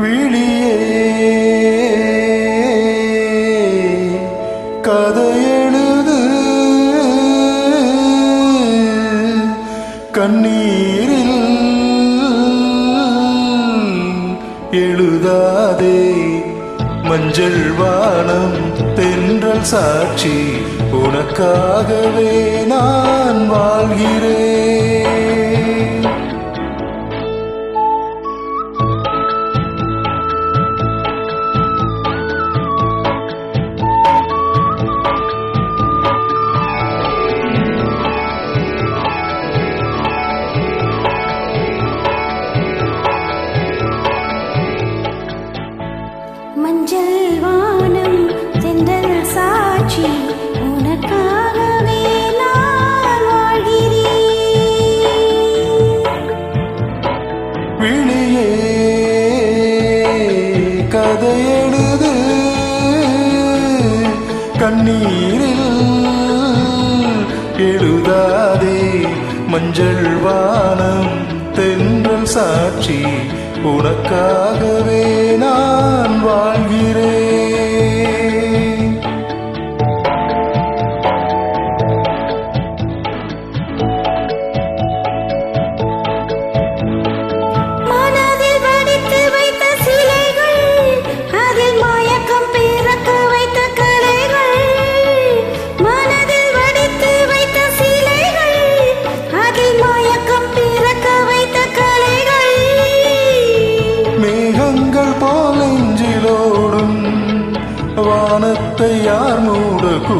விழியே கதை கண்ணீரில் எழுதாதே. மஞ்சள் வானம் தென்றல் சாட்சி உனக்காகவே நான் வாழ்கிறேன். சாட்சி கண்ணீரில் எழுதாதே மஞ்சள் வானம் தென்றல் சாட்சி. உனக்காகவே நான் வாழ்கிறேன். வானத்தை யார் மூடக்கூ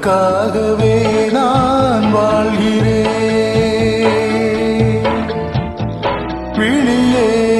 உனக்காகவே நான் வாழ்கிறேன். விழியே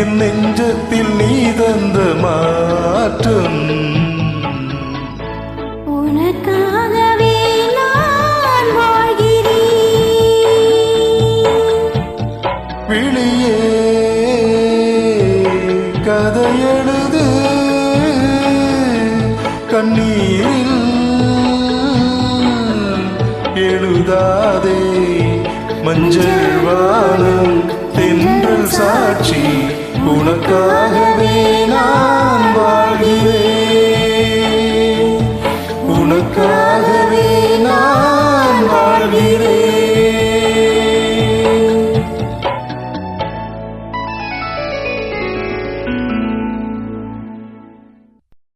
என் நெஞ்சத்தில் நீ தந்த மாற்றம். உனக்காகவே நான் வாழ்கிறேன். விழியே கதை எழுது கண்ணீரில் எழுதாதே. மஞ்சள் வானம் தென்றல் சாட்சி. உனக்காகவே நான்